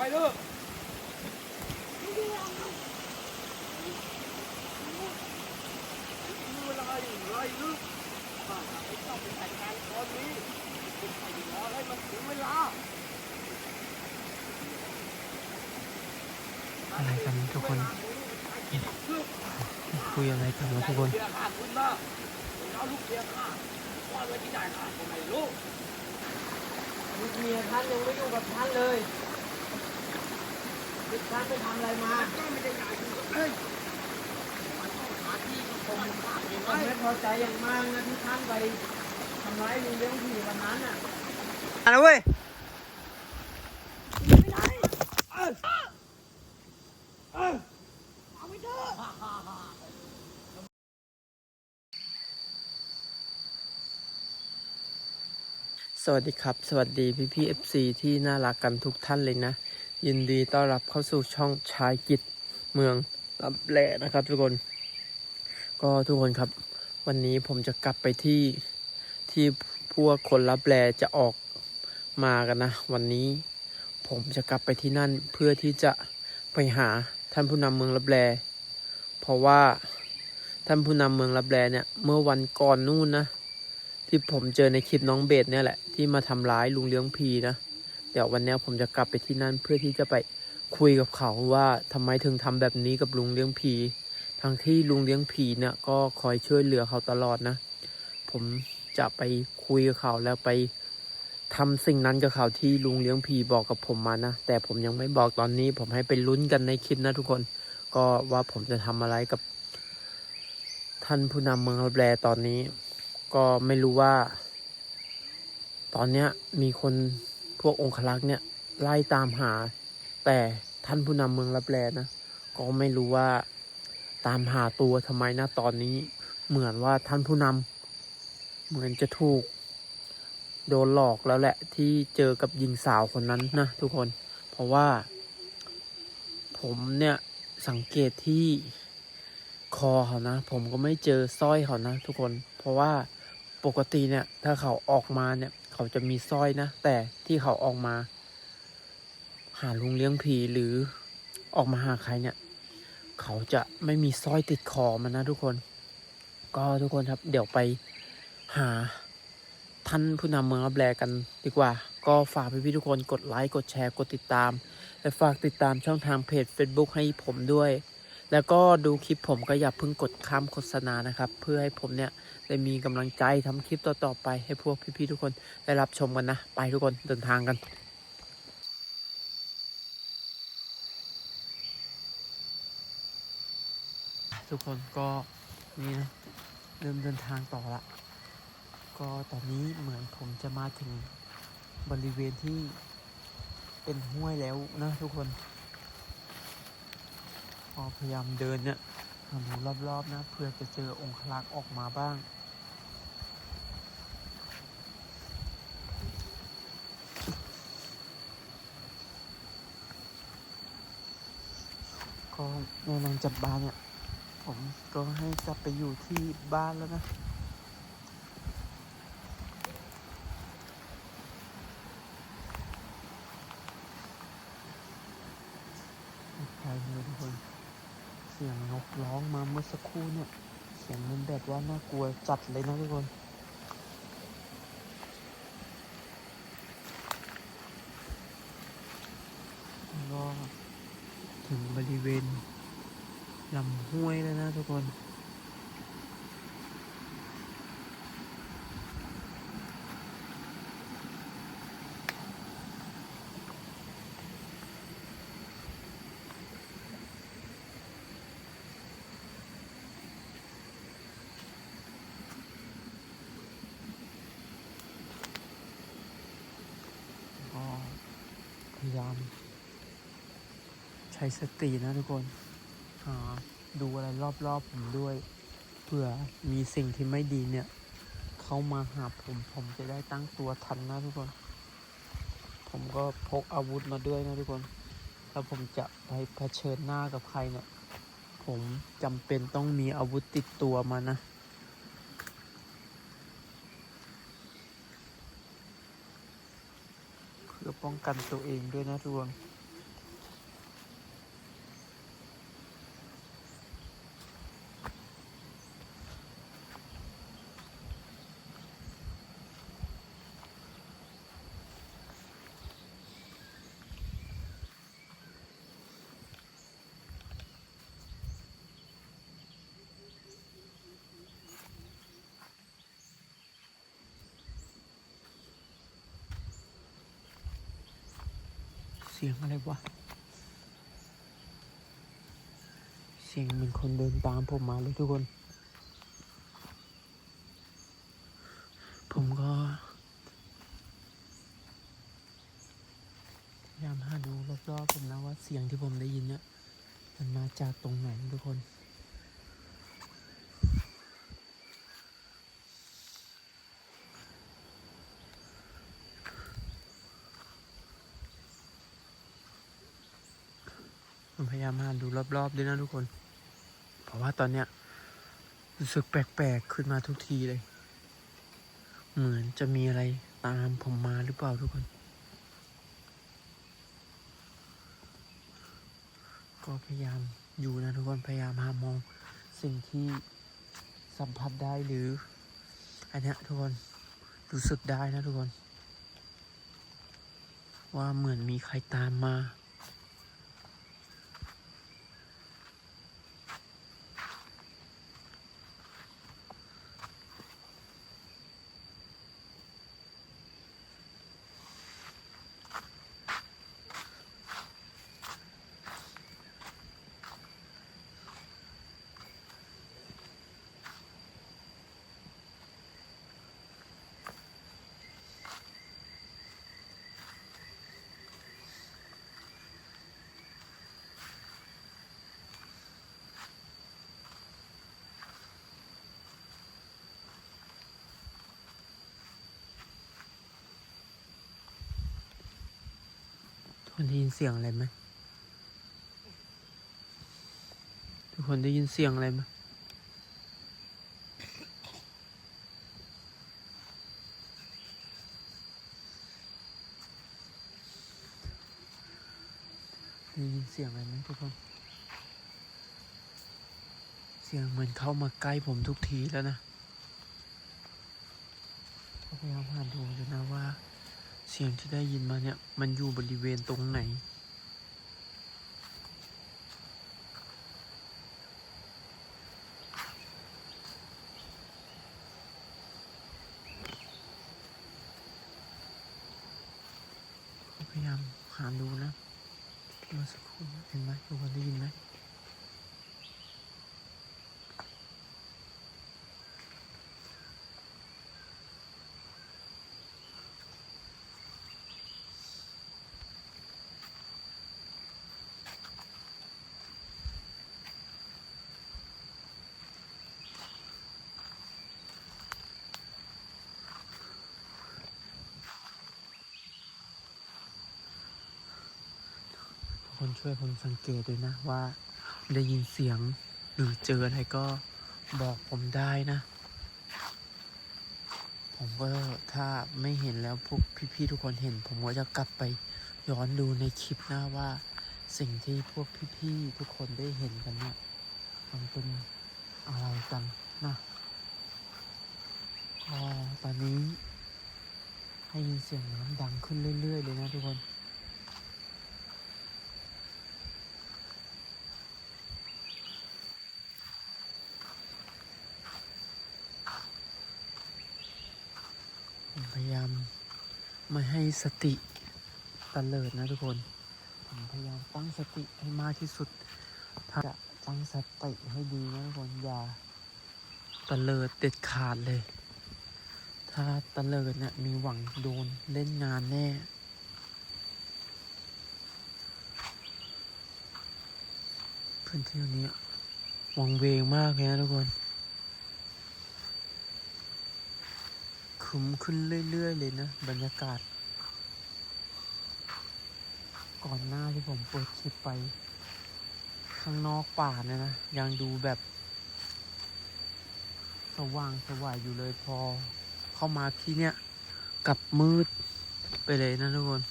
ไปเถอะมีเวลาอยู่ไรลึกข้าอยากให้เจ้าไปแต่งงานตอนนี้เป็นไปรอให้มันถึงเวลาอะไรกันทุกคนคุยอะไรกันวะทุกคนเสียข้าคุณนะแล้วลูกเสียข้าว่าไว้ที่ไหนข้าก็ไม่รู้ลูกเมียท่านยังไม่อยู่กับท่านเลย ท่านไปทำอะไรมาไม่ได้อยากอยู่กับเอ้ยมันต้องหาที่ที่คงข้าเองผไว้มไม่พอใจอย่างมากนะที่ท่านไปทำร้ายลุงเลี้ยงผีวันนั้นน่ะอะไรเว้ยเอาไปเถอะสวัสดีครับ สวัสดีพี่พี่เอฟซีที่น่ารักกันทุกท่านเลยนะ ยินดีต้อนรับเข้าสู่ช่องชายกิจเมืองรับแหล่นะครับ ทุกคน ก็ทุกคนครับ วันนี้ผมจะกลับไปที่ที่พวกคนรับแลจะออกมากันนะ วันนี้ผมจะกลับไปที่นั่นเพื่อที่จะไปหาท่านผู้นำเมืองรับแลเพราะว่าท่านผู้นำเมืองรับแลเนี่ยเมื่อวันก่อนนู่นนะ ที่ผมเจอในคลิปน้องเบสเนี่ยแหละที่มาทำร้ายลุงเลี้ยงพีนะ เดี๋ยววันนี้ผมจะกลับไปที่นั่นเพื่อที่จะไปคุยกับเขาว่าทำไมถึงทำแบบนี้กับลุงเลี้ยงพีทั้งที่ลุงเลี้ยงพีเนี่ยก็คอยช่วยเหลือเขาตลอดนะ ผมจะไปคุยกับเขาแล้วไปทำสิ่งนั้นกับเขาที่ลุงเลี้ยงพีบอกกับผมมานะ แต่ผมยังไม่บอกตอนนี้ ผมให้ไปลุ้นกันในคลิปนะทุกคน ก็ว่าผมจะทำอะไรกับ ท่านผู้นำเมืองรับแลตอนนี้ ก็ไม่รู้ว่า ตอนเนี้ยมีคน พวกองคลักษ์เนี่ยไล่ตามหา แต่ท่านผู้นำเมืองรับแลนะ ก็ไม่รู้ว่าตามหาตัวทำไมนะตอนนี้ เหมือนว่าท่านผู้นำเหมือนจะถูก โดนหลอกแล้วแหละที่เจอกับหญิงสาวคนนั้นนะทุกคน เพราะว่า ผมเนี่ยสังเกตที่คอเขานะ ผมก็ไม่เจอสร้อยเขานะทุกคน เพราะว่าปกติเนี่ย ถ้าเขาออกมาเนี่ย เขาจะมีสร้อยนะ แต่ที่เขาออกมา หาลุงเลี้ยงผีหรือออกมาหาใครเนี่ย เขาจะไม่มีสร้อยติดคอมันนะทุกคน ก็ทุกคนครับ เดี๋ยวไปหาท่านผู้นำเมืองรับแลกันดีกว่า ก็ฝากพี่ๆทุกคนกดไลค์ กดแชร์ กดติดตาม และฝากติดตามช่องทางเพจ Facebook ให้ผมด้วย แล้วก็ดูคลิปผมก็อย่าเพิ่งกดข้ามโฆษณานะครับ เพื่อให้ผมเนี่ยได้มีกำลังใจทำคลิปต่อๆไปให้พวกพี่ๆทุกคนได้รับชมกันนะ ไปทุกคนเดินทางกันทุกคนก็นี่นะเริ่มเดินทางต่อละ ก็ตอนนี้เหมือนผมจะมาถึงบริเวณที่เป็นห้วยแล้วนะทุกคน ก็พยายามเดินเนี่ยหาดูรอบๆนะเพื่อจะเจอองคลักษ์ออกมาบ้าง ก็ในหลังจากบ้านเนี่ย ผมก็ให้กลับไปอยู่ที่บ้านแล้วนะใช่เลยทุกคน สียงนกร้องมาเมื่อสักครู่เนี่ย เสียงมันแบบว่าน่ากลัวจัดเลยนะทุกคนก็ถึงบริเวณลำห้วยแล้วนะทุกคน ก็พยายาม ใช้สตินะทุกคนหาดูอะไรรอบๆผมด้วย เผื่อมีสิ่งที่ไม่ดีเนี่ย เข้ามาหาผมผมจะได้ตั้งตัวทันนะทุกคน ผมก็พกอาวุธมาด้วยนะทุกคน ถ้าผมจะไปเผชิญหน้ากับใครเนี่ย ผมจำเป็นต้องมีอาวุธติดตัวมานะเพื่อป้องกันตัวเองด้วยนะทุกคน สียงอะไรวะ เสียงเหมือนคนเดินตามผมมาเลยทุกคน ผมก็พยายามหาดูรอบๆผมนะว่าเสียงที่ผมได้ยินเนี่ยมันมาจากตรงไหนทุกคน ผมพยายามหาดูรอบๆด้วยนะทุกคน เพราะว่าตอนเนี้ยรู้สึกแปลกๆขึ้นมาทุกทีเลย เหมือนจะมีอะไรตามผมมาหรือเปล่าทุกคน ก็พยายามอยู่นะทุกคนพยายามหามองสิ่งที่สัมผัสได้หรือ อันนี้ทุกคนรู้สึกได้นะทุกคน ว่าเหมือนมีใครตามมา คนได้ยินเสียงอะไรไหมทุกคนได้ยินเสียงอะไรไหมได้ยินเสียงอะไรไหมทุกคน เสียงเหมือนเข้ามาใกล้ผมทุกทีแล้วนะพยายามหาดูอยู่นะว่า เสียงที่ได้ยินมาเนี่ย มันอยู่บริเวณตรงไหน พยายามหาดูนะเมื่อสักครู่เห็นไหมทุกคนได้ยินไหม คนช่วยผมสังเกตด้วยนะว่า ได้ยินเสียงหรือเจออะไรก็บอกผมได้นะ ผมก็ถ้าไม่เห็นแล้วพวกพี่ๆทุกคนเห็น ผมก็จะกลับไปย้อนดูในคลิปหน้าว่า สิ่งที่พวกพี่ๆทุกคนได้เห็นกันเนี่ยมันเป็นอะไรกันนะก็ตอนนี้ให้ยินเสียงน้ำดังขึ้นเรื่อยๆเลยนะทุกคน ผมพยายามไม่ให้สติตะเลิดนะทุกคน ผมพยายามตั้งสติให้มากที่สุด ถ้าจะตั้งสติให้ดีนะทุกคนอย่าตะเลิดเด็ดขาดเลย ถ้าตะเลิดเนี่ยมีหวังโดนเล่นงานแน่พื้นที่นี้วังเวงมากเลยนะทุกคน ครึมขึ้นเรื่อย ๆ เลยนะ บรรยากาศ ก่อนหน้าที่ผมเปิดคลิปไป ข้างนอกป่าเนี่ยนะ ยังดูแบบ สว่างสวายอยู่เลยพอ เข้ามาที่เนี้ยกลับมืดไปเลยนะทุกคน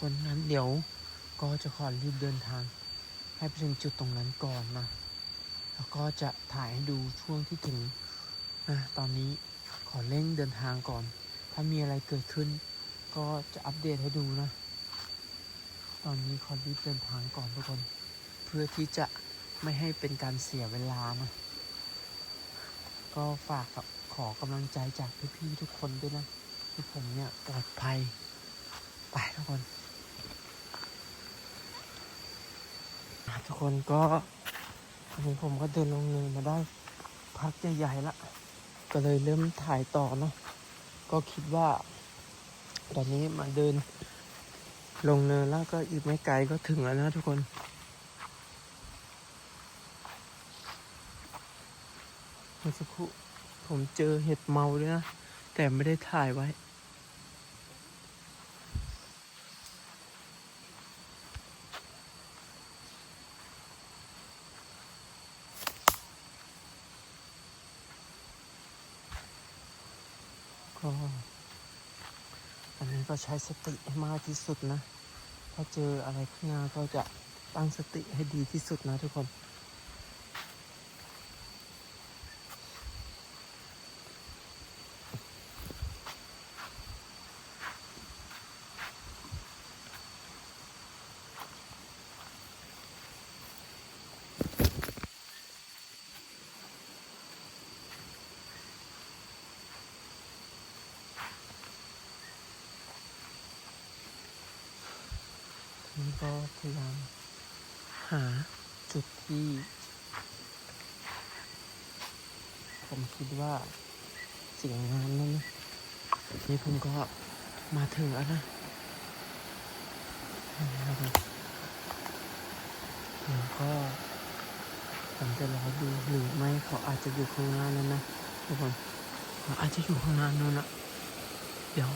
คนนั้นเดี๋ยวก็จะขอรีบเดินทาง ให้ไปถึงจุดตรงนั้นก่อนนะ แล้วก็จะถ่ายให้ดูช่วงที่ถึงนะตอนนี้ขอเร่งเดินทางก่อน ถ้ามีอะไรเกิดขึ้น ก็จะอัปเดตให้ดูนะ ตอนนี้ขอรีบเดินทางก่อนทุกคน เพื่อที่จะไม่ให้เป็นการเสียเวลานะ ก็ฝากกับขอกำลังใจจากพี่ๆทุกคนด้วยนะที่ผมเนี่ยปลอดภัย ไปทุกคนอะ ทุกคนก็วันนี้ผมก็เดินลงเนินมาได้ พักใหญ่ๆละ ก็เลยเริ่มถ่ายต่อเนาะก็คิดว่า ตอนนี้มาเดินลงเนินแล้วก็อีกไม่ไกลก็ถึงแล้วนะทุกคนเมื่อสักครู่ผมเจอเห็ดเมาด้วยนะ แต่ไม่ได้ถ่ายไว้ ก็อันนี้ก็ ใช้สติให้มากที่สุดนะ ถ้าเจออะไรข้นมาก็จะตั้งสติให้ดีที่สุดนะทุกคน นี่ ก็พยายามหาจุดที่ ผมคิดว่าเสียงงามนั่นนี่ผมก็มาถึงแล้วนะนะครับเดี๋ยวก็ผมจะรอดูหรือไม่เขาอาจจะอยู่ข้างหน้านั้นนะทุกคนเขาอาจจะอยู่ข้างหน้านู้นนะเดี๋ยว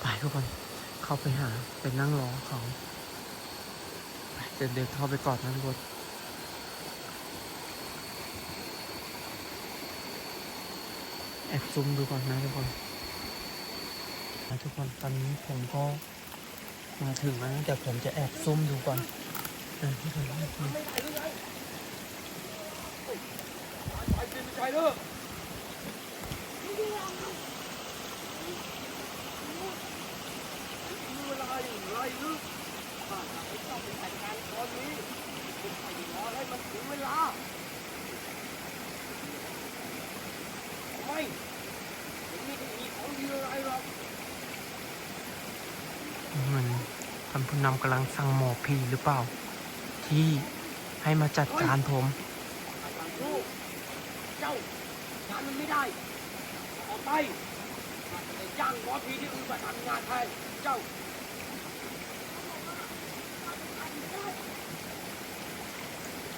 ไปทุกคนเข้าไปหาไปนั่งรอเขา เดินเดินเข้าไปกอนนะทุกคนแอบซูมดูก่อนนะทุกคนนะทุกคนตอนนี้ผมก็มาถึงแล้วแต่ผมจะแอบซูมดูก่อนนะทุกคนทุกคนไม่ได้หรือไงไปไปไปเด้อมีเวลาอย่างไรหรือข้าจะไปต้องไปจัดการ ตอนนี้คุณไปรอให้มันถึงเวลา ไม่ผมไม่ได้มีของดีอะไรหรอกเหมือนท่านผู้นำกำลังสั่งหมอผีหรือเปล่า ที่ให้มาจัดการผม อาจารย์รู้เจ้าทำมันไม่ได้ออกไปข้าจะได้จ้างหมอผีที่อื่นมาทำงานแทนเจ้า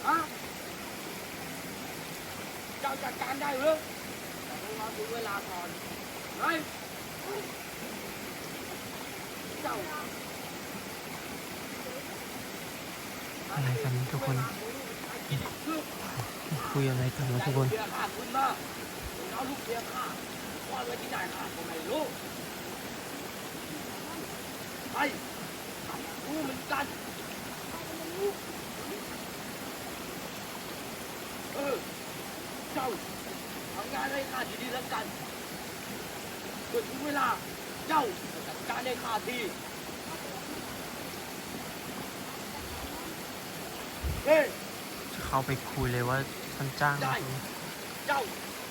ฮะเจ้าจัดการได้หรือแต่ต้องรอถึงเวลาก่อนไฮ้เจ้าอะไรกันทุกคนคุยอะไรกันนะทุกคนเบียร์ข้าคุณมาเอาลูกเบียร์ข้าว่าไว้ที่ไหนข้าก็ไม่รู้ไปรู้เหมือนกัน เออ เจ้าทำงานให้ข้าดีๆแล้วกันเกิดถึงเวลา เจ้าจัดการให้ข้าทีเฮ้ยจะเข้าไปคุยเลยว่าท่านจ้างได้เจ้า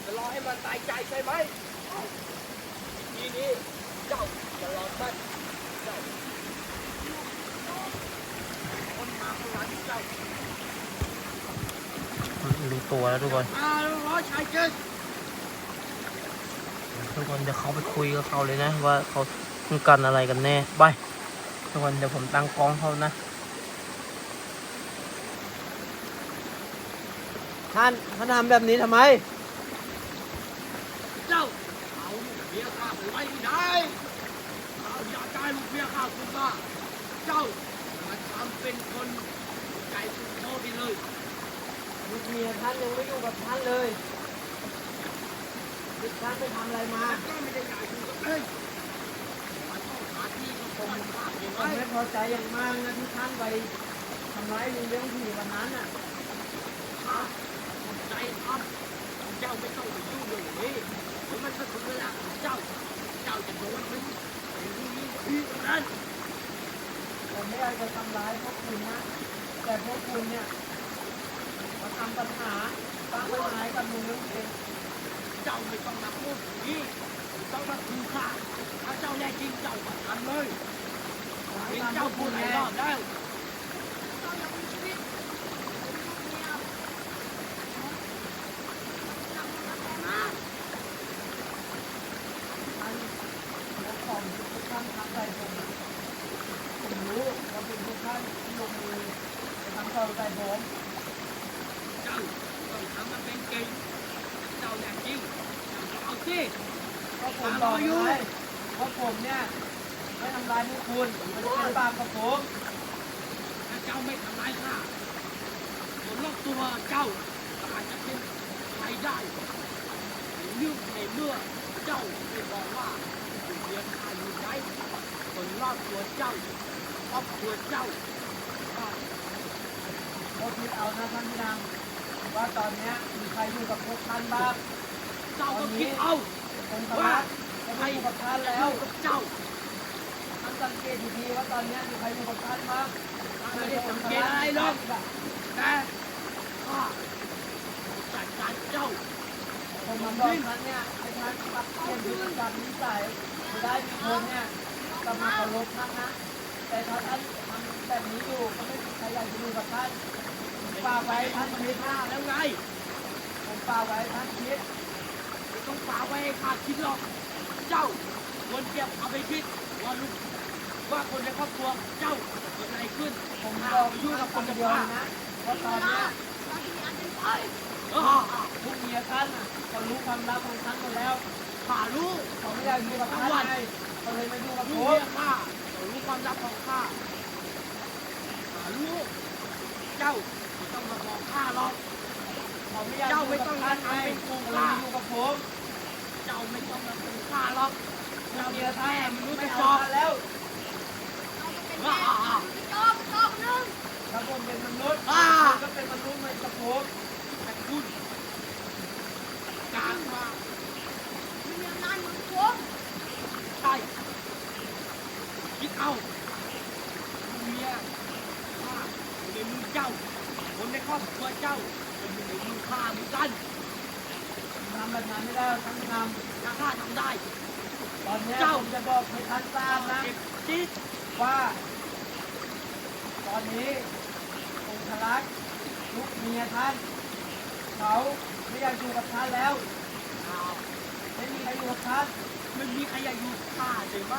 จะรอให้มันตายใจใช่ไหมทีนี้เจ้าจะรอมันเจ้าคนมาข้างหลังเจ้า รู้ ตัวแล้วทุกคนมาแล้วรอชายเจิดทุกคนเดี๋ยวเขาไปคุยกับเขาเลยนะว่าเขาต้องการอะไรกันแน่ไปทุกคนเดี๋ยวผมตั้งกล้องเขานะท่านท่านทำแบบนี้ทำไม เจ้าเอาลูกเมียข้าไปไว้ที่ไหนเอาอยากได้ลูกเมียข้าคุณมาเจ้ามาทำเป็นคนใจคุณโตไปเลย ลูก เมียท่านยังไม่อยู่กับท่านเลยลูกท่านไปทำอะไรมาก็ไม่ได้อยากอยู่กับเอ้ยมาต้องหาที่ก็คงมันมากเห็นไหผมมไม่พอใจอย่างมากนะที่ท่านไปทำร้ายลุงเลี้ยงผีวันนั้นน่ะข้าใจทำเจ้าไม่ต้องไปยุ่งเรื่องอย่างนี้เดี๋ยวมันก็ถึงเวลาของเจ้า เจ้าจะโดนมันเป็นที่นี้ที่นั้นผมไม่อยากจะทำร้ายพวกคุณนะ แต่พวกคุณเนี่ย มาทำปัญหาสร้างปัญหาให้กับลุงเรื่องเองเจ้าไม่ต้องมาพูดอย่างนี้เจ้ามาคือข้าถ้าเจ้าแน่จริงเจ้าก็ทำเลยเห็นเจ้าพูดหลายรอบแล้ว เราอยากมีชีวิตเมียอยากมีแต่มา ท่านและของทุกท่านทำใจผมผมรู้ว่าเป็นทุกท่านที่ลงมือจะทำต่อใจผม เจ้าต้องทำมันเป็นเก่งเจ้าแน่จริงเจ้าก็เอาสิ ก็ผมบอกไงว่าผมเนี่ยไม่ทำร้ายพวกคุณผมไม่ได้เป็นบาปกับผม ถ้าเจ้าไม่ทำร้ายข้าผลรอบตัวเจ้าอาจจะเป็นใครได้ในเรื่องในเมื่อเจ้าไม่ บอกว่าอยู่เรียนข้าอยู่ไหนผลรอบตัวเจ้าครอบครัวเจ้าก็ก็คิดเอานะท่านพี่นางว่าตอนเนี้ยมีใครอยู่กับพวกท่านบ้างเจ้าก็คิดเอาองค์พระจะไม่อยู่กับท่านแล้วกับเจ้าท่านสังเกตดีๆว่าตอนเนี้ยมีใครอยู่กับท่านบ้างข้าไม่ได้สังเกตอะไรหรอกแต่ข้าจัดการเจ้า ผมมาบอกท่านเนี่ยให้ท่านปรับเปลี่ยนพฤติกรรมนิสัยจะได้มีคนเนี่ยกลับมาเคารพท่านนะ แต่ถ้าท่านทำแบบนี้อยู่ก็ไม่มีใครอยากจะอยู่กับท่านฝากไว้ท่านคิดข้าแล้วไงผมฝากไว้ท่านคิดไม่ต้องฝากไว้ให้ข้าคิดหรอก เจ้าควรเก็บเอาไปคิดว่าลูกว่าคนในครอบครัวเจ้าเกิดอะไรขึ้น ผมข้าบอกอยู่ยุ่งกับคนเดียวนะว่าตอนนี้ยเราที่มีอันเป็นไป เออพวกเมียท่านอะเขารู้ความลับของท่านหมดแล้วข้ารู้เขาไม่อยากอยู่กับท่านไงเขาเลยมาอยู่กับผรู้มเมียข้าเขารู้ความลับของข้าข้ารู้เจ้าไม่ต้องมาบอกข้าหรอกเขาไม่อยากอยู่กับท่านไงเขาเลยมาอยู่กับผมเจ้าไม่ต้องมาเป็นข้าหรอกพวเจ้ากเมีเมียยท่าแท้นไม่รู้ไม่จะเอาจอบท่านแล้วเราจะเป็นแม่เป็นจอบจอบนึงถ้าผมเป็นมนุษย์อ่าคุณก็เป็นมนุษย์เหมือนกับผมแต่คุณ การมามีเมียนานเหมือนผมใช่คิดเอาเมียข้าอยู่ในมือเจ้า คนในครอบครัวเจ้าก็อยู่ในมือข้าเหมือนกันทำแบบนั้นไม่ได้ท่านทถ้าข้าทำได้ ตอนเนี้เจ้าจะบอกให้ท่านทราบนะจ็บจี๊ดว่า ตอนนี้องครักษ์ลูกเมียท่าน เขาไม่อยากอยู่กับท่านแล้วอ้าวไม่มีใครอยู่กับท่านไม่มีใครอยากอยู่ข้าใช่ไหม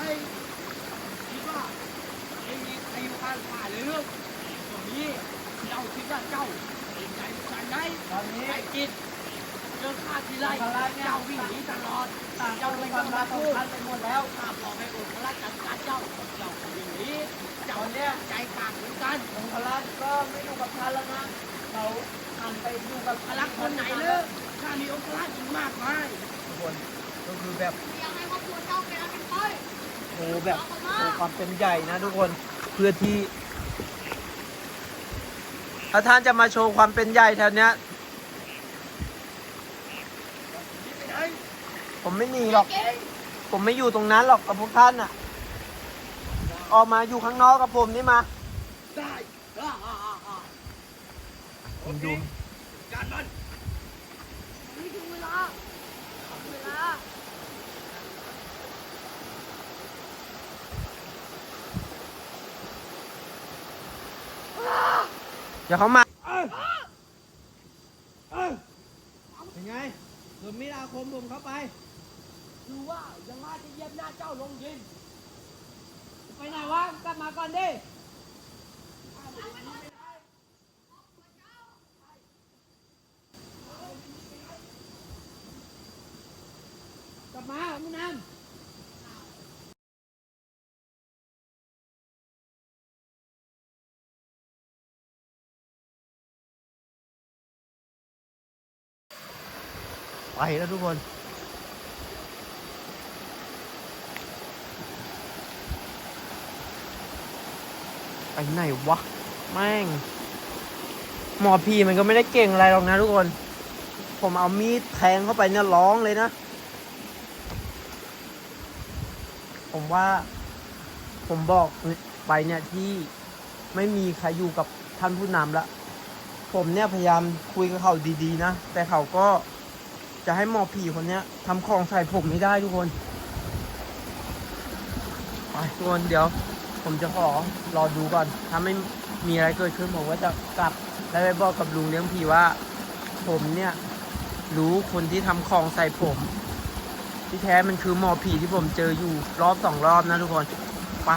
คิดว่าไม่มีใครอยู่ข้างข้าเลยเรื่องตรงนี้เจ้าคิดว่าเจ้าเป็นใจใจไหนตอนนี้ไอ้กิจเจอข้าทีไรเจ้าวิ่งหนีตลอดต่างเจ้าเป็นความรักของท่านไปหมดแล้วข้าบอกให้องค์พระจัดการเจ้าเจ้าวิ่งหนีเจ้าเนี่ยใจกากเหมือนกันองครักษ์ก็ไม่อยู่กับท่านแล้วนะเขา หันไปอยู่กับพลักคนไหนเลิกข้ามีองค์พระอีกมากมายทุกคนก็คือแบบยังไงว่าตัวเจ้าเป็นอันเป็นไปโอ้แบบโอ้ความเป็นใหญ่นะทุกคนเพื่อที่ถ้าท่านจะมาโชว์ความเป็นใหญ่แถวเนี้ยนี่ไปไหนผมไม่หนีหรอกเก่งผมไม่อยู่ตรงนั้นหรอกกับพวกท่านอะ ออกมาอยู่ข้างนอกกับผมนี่มา ได้อ่าอ่าอ่าอ่า ผมดูการมันไม่ถึงเวลาเวลาอย่าเขามาเอ้ยเอ้ยเป็นไงโดนมีดอาคมผมเข้าไป ดูว่ายังมาจะเยียบหน้าเจ้าลงดิน ไปไหนวะ กลับมาก่อนดิ กลับมาคุณน้ำไปแล้วทุกคน ไปไหนวะ แม่ง หมอพีมันก็ไม่ได้เก่งอะไรหรอกนะทุกคน ผมเอามีดแทงเข้าไปเนี่ยร้องเลยนะ ผมว่า ผมบอกไปเนี่ยที่ไม่มีใครอยู่กับท่านผู้นำละผมเนี่ยพยายามคุยกับเขาดีๆนะ แต่เขาก็จะให้หมอผีคนเนี้ยทำของใส่ผมไม่ได้ทุกคนไปทุกคนเดี๋ยว ผมจะขอรอดูก่อน ถ้าไม่มีอะไรเกิดขึ้นผมก็จะกลับแล้วไปบอกกับลุงเลี้ยงผีว่า ผมเนี่ย รู้คนที่ทำของใส่ผม ที่แท้มันคือหมอผีที่ผมเจออยู่รอบสองรอบนะทุกคน ไป